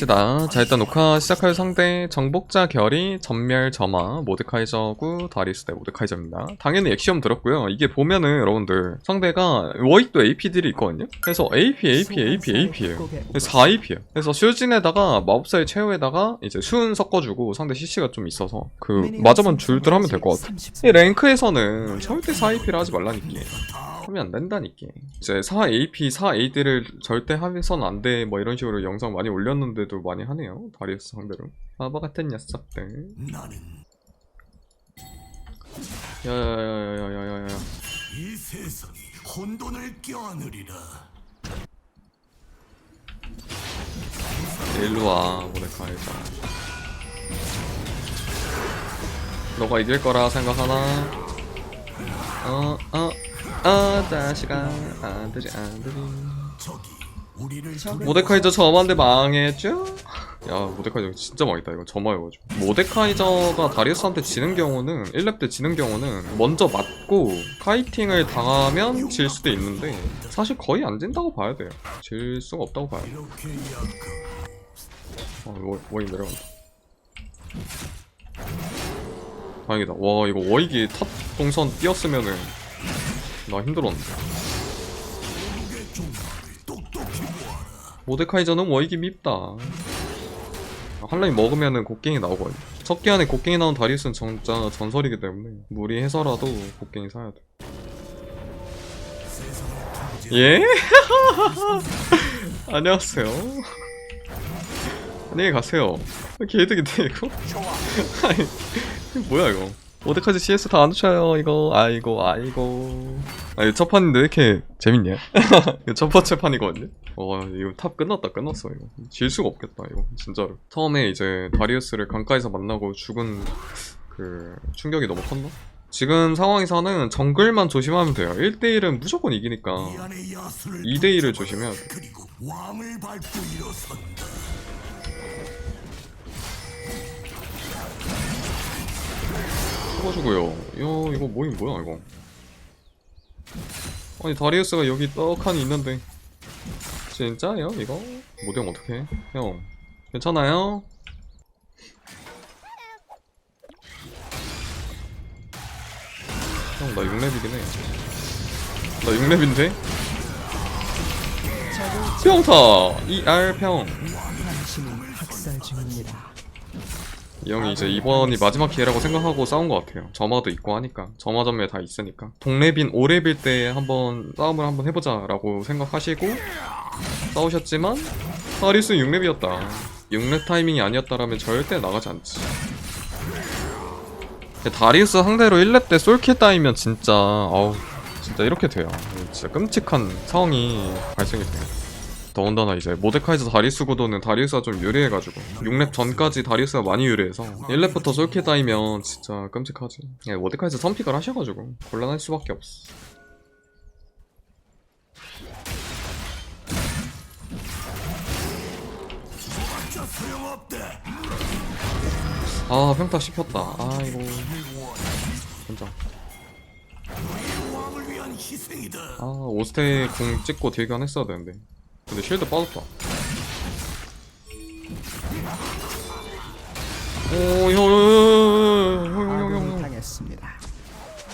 갑시다. 자 일단 녹화 시작할 상대 정복자 결이 전멸 점화 모드카이저구 다리스 대 모드카이저입니다. 당연히 액시엄 들었고요. 이게 보면은 여러분들 상대가 워익도 AP들이 있거든요. 그래서 AP, AP, AP, AP예요. 4AP예요. 그래서 슈진에다가 마법사의 최후에다가 이제 수은 섞어주고 상대 CC가 좀 있어서 그 맞아만 줄들 하면 될 것 같아. 이 랭크에서는 절대 4AP를 하지 말라니까. 하면 안 된다니까. 이제 4AP, 4AD를 절대 하면선 안 돼. 뭐 이런 식으로 영상 많이 올렸는데도 많이 하네요. 다리우스 상대로. 바보 같은 녀석들. 나는 야야야야야야야야. 이 세상이 혼돈을 껴안으리라. 일로 와, 모데카이저. 너가 이길 거라 생각하나? 어, 어, 어, 안 되지. 적이 우리를 모데카이저 저만데 망했죠? 야 모데카이저 진짜 망했다. 이거 점화여가지고. 모데카이저가 다리우스한테 지는 경우는 1렙 때 지는 경우는 먼저 맞고 카이팅을 당하면 질 수도 있는데 사실 거의 안 진다고 봐야 돼요. 질 수가 없다고 봐요. 이렇게 약한 어 워, 워익 내려간다. 다행이다. 와 이거 워익이 탑 동선 뛰었으면은 나 힘들었는데. 모데카이저는 워익이 밉다. 한라인 먹으면은 곡괭이 나오거든. 첫개 안에 곡괭이 나온 다리우스는 진짜 전설이기 때문에 무리해서라도 곡괭이 사야 돼. 예? 안녕하세요. 안녕히 가세요. 개이득인데 이거? 아니 뭐야 이거? 모데카이저 CS 다안 쫓아요 이거. 아이고 아이고. 아 이거 첫 판인데 왜 이렇게 재밌냐? 이거 첫 번째 판이거든요. 와 이거 탑 끝났다 끝났어 이거 질 수가 없겠다 이거 진짜로 처음에 이제 다리우스를 강가에서 만나고 죽은 그 충격이 너무 컸나? 지금 상황에서는 정글만 조심하면 돼요 1대1은 무조건 이기니까 이 안의 야수를 2대1을 조심해야 돼 쳐가지고요 야 이거 뭐임 뭐야 이거 아니 다리우스가 여기 떡하니 있는데 진짜요 이거? 못하면 어떡해 형 괜찮아요? 형 나 6렙이긴 해나 6렙인데? 평타! ER 평 이 형이 이제 이번이 마지막 기회라고 생각하고 싸운 것 같아요. 점화도 있고 하니까. 점화 전멸 다 있으니까. 동렙인 5렙일 때 한번 싸움을 한번 해보자라고 생각하시고 싸우셨지만 하리스 6렙이었다. 6렙 타이밍이 아니었다라면 절대 나가지 않지. 다리우스 상대로 1렙 때 솔킬 따이면 진짜 어우 진짜 이렇게 돼요. 진짜 끔찍한 상황이 발생이 돼요. 더군다나 이제 모데카이저 다리우스 구도는 다리우스가 좀 유리해가지고 6렙 전까지 다리우스가 많이 유리해서 1렙부터 솔킬 따이면 진짜 끔찍하지 예, 모데카이저 선픽을 하셔가지고 곤란할 수밖에 없어. 아 평타 씹혔다 아이고 진짜. 아 오스테 공 찍고 딜견 했어야 되는데 근데 쉴드 빠졌다. 오형형형형형형 당했습니다.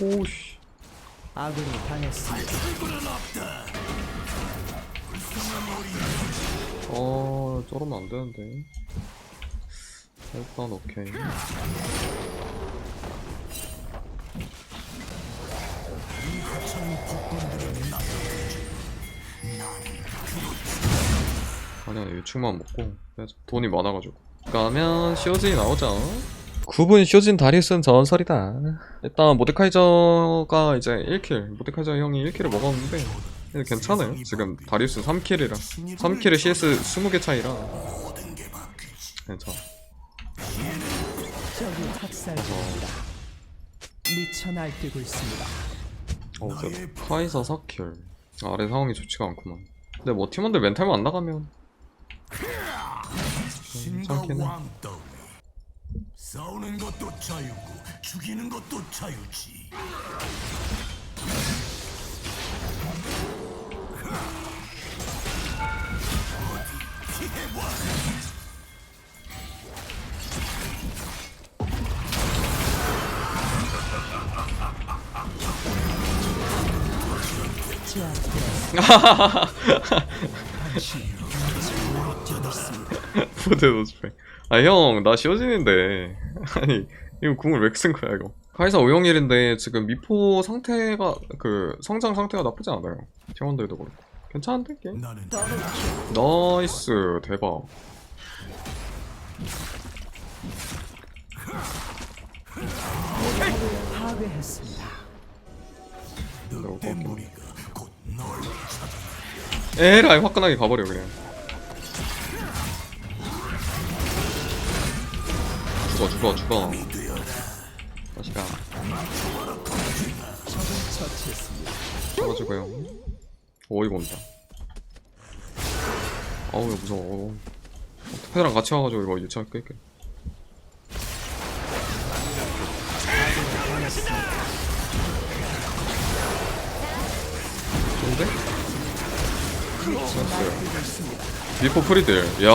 오씨. 아군이 당했습니다. 어 저러면 안 되는데. 일단 오케이 아니야 유충만 먹고. 빼자. 돈이 많아가지고. 그러면 쇼진이 나오죠. 9분 쇼진 다리우스는 전설이다. 일단 모데카이저가 이제 1킬. 모데카이저 형이 1킬을 먹었는데 괜찮아요. 지금 다리우스는 3킬이라. 3킬에 CS 20개 차이라. 괜찮아. 적이 학살 중입니다. 미쳐 날뛰고 있습니다. 어, 카이사 4킬. 아래 상황이 좋지가 않구만. 근데 뭐 팀원들 멘탈만 안 나가면 괜찮겠네. 싸우는 것도 자유고 죽이는 것도 자유지. 어디 피해봐. 제압되었습니다. 포드 노스페 아형 나 쉬어지는데 아니 이거 궁을 왜 쓴 거야 이거 카이사 501인데 지금 미포 상태가 그 성장 상태가 나쁘지 않아요 팀원들도 그렇고 괜찮은데 게임? 나이스 대박. 늑대 무리가 곧널 에라이 화끈하게 가버려 그냥 죽어 죽어 죽어. 적을 처치했습니다. 잡아주고요. 어이가 온다. 어우 무서워. 패드랑 같이 와가지고 이거 유치할 끌게. 좋은데? 됐어요. 미포 프리들. 야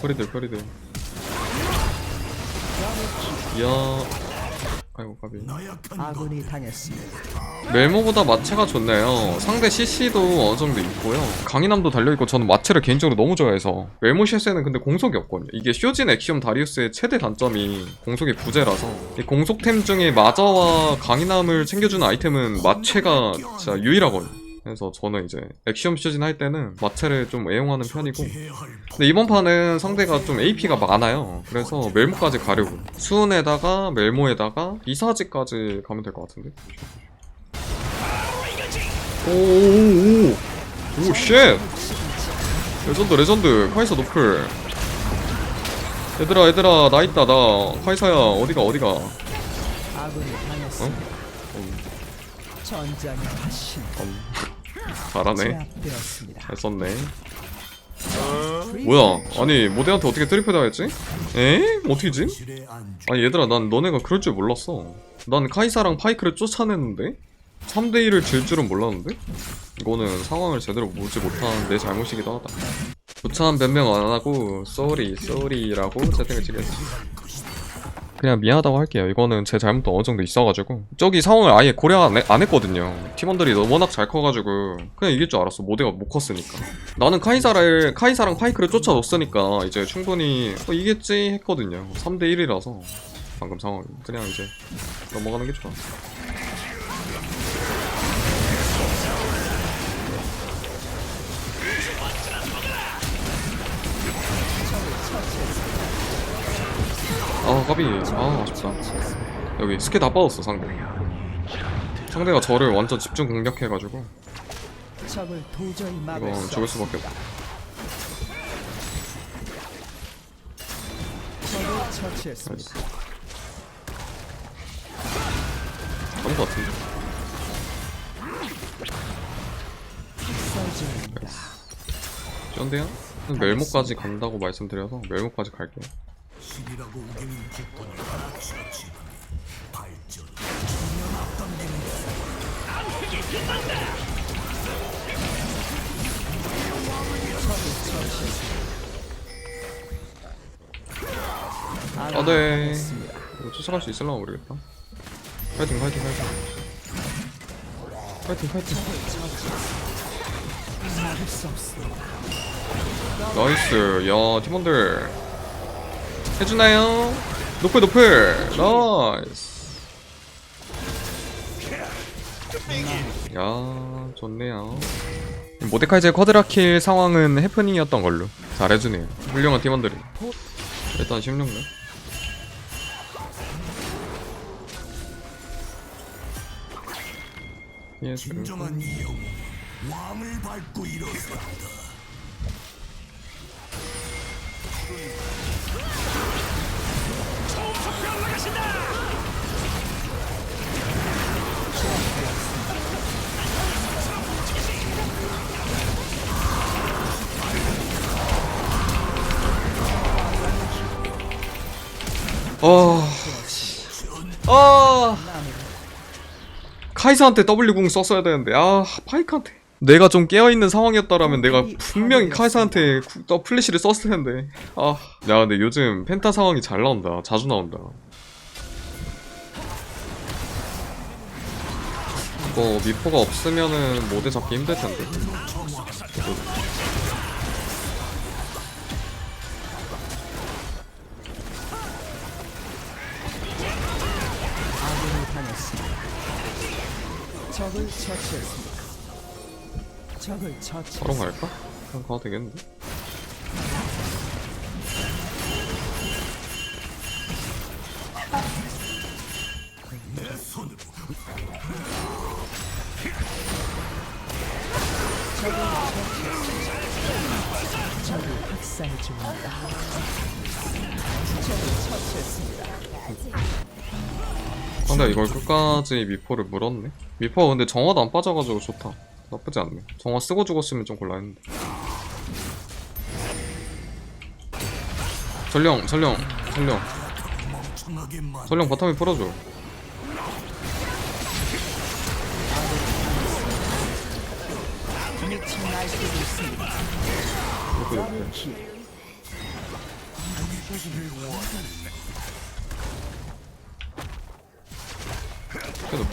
프리들 프리들 야 아이고 가비 아군이 당했습니다. 멜모보다 마체가 좋네요. 상대 CC도 어느 정도 있고요. 강인함도 달려있고 저는 마체를 개인적으로 너무 좋아해서 멜모 셰스에는 근데 공속이 없거든요. 이게 쇼진 엑시엄 다리우스의 최대 단점이 공속의 부재라서 이 공속템 중에 마자와 강인함을 챙겨주는 아이템은 마체가 진짜 유일하거든요. 그래서 저는 이제 엑시엄 쇼진 할 때는 마체를 좀 애용하는 편이고. 근데 이번 판은 상대가 좀 AP가 많아요. 그래서 멜모까지 가려고. 수은에다가 멜모에다가 이사지까지 가면 될 것 같은데. 오오오 오. 쉣! 레전드 레전드. 카이사 노플. 얘들아 얘들아 나 있다 나. 카이사야 어디가 어디가? 아군이 당했습니다. 전장의 음, 잘하네. 잘 썼네 뭐야 아니 모델한테 어떻게 트리플 당했지? 에? 어떻게지? 질에 안주 아니 얘들아 난 너네가 그럴 줄 몰랐어 난 카이사랑 파이크를 쫓아냈는데 3대 1을 질 줄은 몰랐는데? 이거는 상황을 제대로 보지 못한 내 잘못이기도 하다 부참 변명 안 하고 쏘리 쏘리라고 채팅을 치겠지 그냥 미안하다고 할게요. 이거는 제 잘못도 어느 정도 있어가지고. 저기 상황을 아예 고려 안, 해- 안 했거든요. 팀원들이 너무 워낙 잘 커가지고 그냥 이길 줄 알았어. 모대가 못 컸으니까. 나는 카이사를 카이사랑 파이크를 쫓아줬으니까 이제 충분히 어, 이겠지 했거든요. 3대 1이라서 방금 상황이. 그냥 이제 넘어가는 게 좋아 아 까비 아 아쉽다 여기 스킬 다 빠졌어 상대 상대가 저를 완전 집중 공략해가지고 적을 도저히 막을 이건 수 죽을 수밖에. 없다 적을 처치했습니다. 잡은 것 같은데. 쩐데요? 멜모까지 간다고 말씀드려서 멜모까지 갈게요 실이라고 우기는 국군을 치우치 발전 아군이 네. 당했습니다. 이거 쫓아갈 수 있을려나 모르겠다 파이팅 파이팅 파이팅 파이팅 파이팅. 나이스 야 팀원들 해주나요? 노플 노플. 나이스. 야 좋네요. 모데카이제 쿼드라킬 상황은 해프닝이었던 걸로. 잘해주네요. 훌륭한 팀원들이. 일단 16렙 예스 진정한 영웅 왕을 밟고 일어선다 어... 아... 카이사한테 W궁 썼어야 되는데 아 파이크한테. 내가 좀 깨어있는 상황이었다라면 내가 분명히 카이사한테 구- 더 플래시를 썼을 텐데. 아야 근데 요즘 펜타 상황이 잘 나온다. 자주 나온다 이거 미포가 없으면은 모델 잡기 힘들 텐데. 당했습니다. 적을 처치했습니다. 적을 처치. 바로 갈까? 그냥 가도 되겠는데? 중입니다. 처치했습니다. 근데 이걸 끝까지 미포를 물었네? 미포가 근데 정화도 안 빠져가지고 좋다. 나쁘지 않네. 정화 쓰고 죽었으면 좀 곤란했는데. 전령, 전령, 전령. 전령 바텀이 풀어줘. 이렇게 이렇게. 킬. 그래도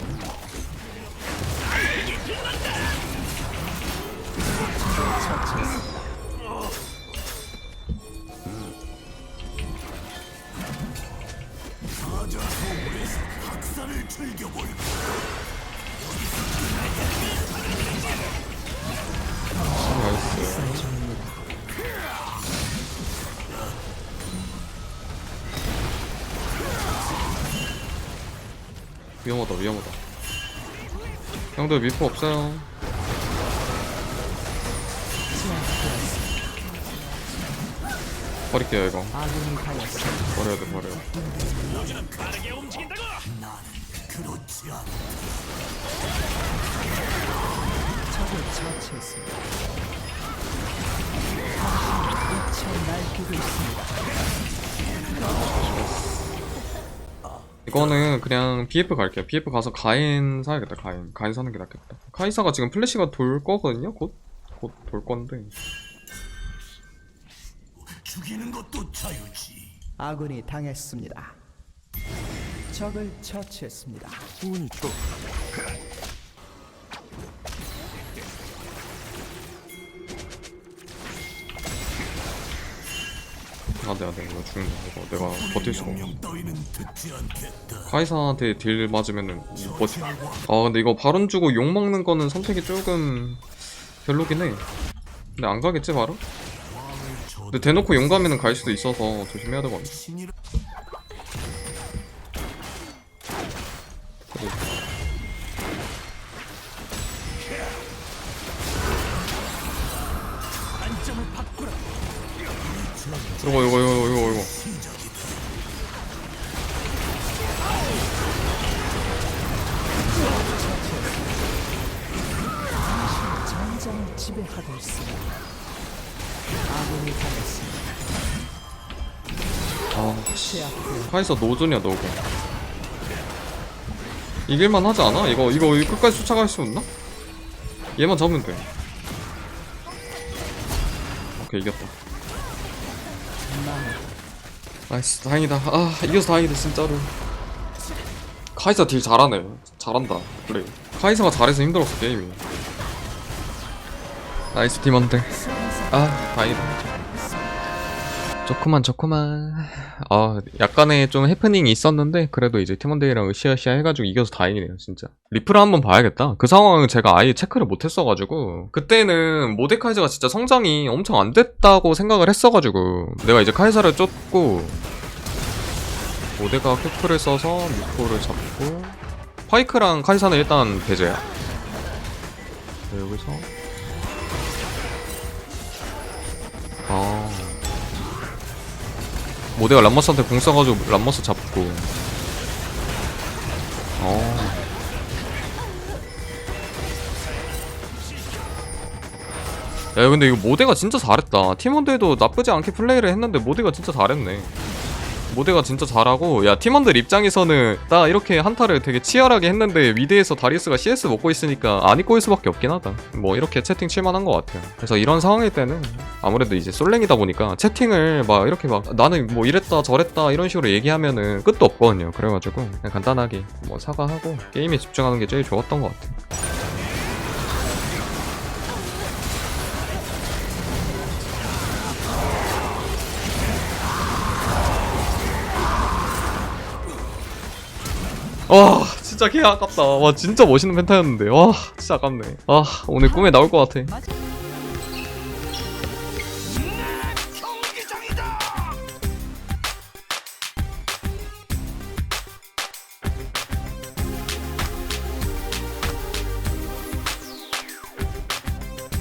처치했습니 위험하다, 위험하다. 형들 미포 없어요. 버릴게요, 이거. 버려야 돼. 그렇지 않아 이거는 그냥 BF 갈게요. BF 가서 가인 사야겠다. 가인. 가인 사는 게 낫겠다. 카이사가 지금 플래시가 돌 거거든요. 곧 곧 돌 건데. 죽이는 것도 자유지 아군이 당했습니다. 적을 처치했습니다. 운이 좋 안돼 안돼 이거 죽는다. 이거 내가 버틸 수가 없어. 카이사한테 딜 맞으면은 못 버티. 아 근데 이거 바론 주고 욕 먹는 거는 선택이 조금 별로긴 해. 근데 안 가겠지 바로? 근데 대놓고 용 가면은 갈 수도 있어서 조심해야 되거든. 안점을 바꾸라 이거 이거 이거 이거 이거. 지배하고 있습니다. 아군이 당했습니다. 아 씨. 제압되었습니다. 카이사 노존이야 노고. 이길만 하지 않아? 이거 이거 이거 끝까지 쫓아갈 수 있나? 얘만 잡으면 돼. 오케이 이겼다. 나이스 다행이다. 아 이겨서 다행이다 진짜로. 카이사 딜 잘하네. 잘한다. 그래. 카이사가 잘해서 힘들었어 게임이. 나이스 팀원들. 아 다행이다. 좋구만 좋구만. 아 약간의 좀 해프닝이 있었는데 그래도 이제 팀원들이랑 으쌰으쌰 해가지고 이겨서 다행이네요 진짜. 리플을 한번 봐야겠다. 그 상황은 제가 아예 체크를 못했어가지고 그때는 모데카이저가 진짜 성장이 엄청 안 됐다고 생각을 했어가지고 내가 이제 카이사를 쫓고 모데가 캐프를 써서 미코를 잡고 파이크랑 카이사는 일단 배제야. 네, 여기서. 아 모데가 람머스한테 공 써가지고 람머스 잡고. 어. 야 근데 이거 모데가 진짜 잘했다. 팀원들도 나쁘지 않게 플레이를 했는데 모데가 진짜 잘했네 모데가 진짜 잘하고 야 팀원들 입장에서는 나 이렇게 한타를 되게 치열하게 했는데 미드에서 다리우스가 CS 먹고 있으니까 안 입고 일 수밖에 없긴 하다. 뭐 이렇게 채팅 칠만한 것 같아요. 그래서 이런 상황일 때는 아무래도 이제 솔랭이다 보니까 채팅을 막 이렇게 막 나는 뭐 이랬다 저랬다 이런 식으로 얘기하면은 끝도 없거든요. 그래가지고 그냥 간단하게 뭐 사과하고 게임에 집중하는 게 제일 좋았던 것 같아요 와 진짜 개 아깝다. 와 진짜 멋있는 펜타였는데. 와 진짜 아깝네. 아 오늘 꿈에 나올 것 같아.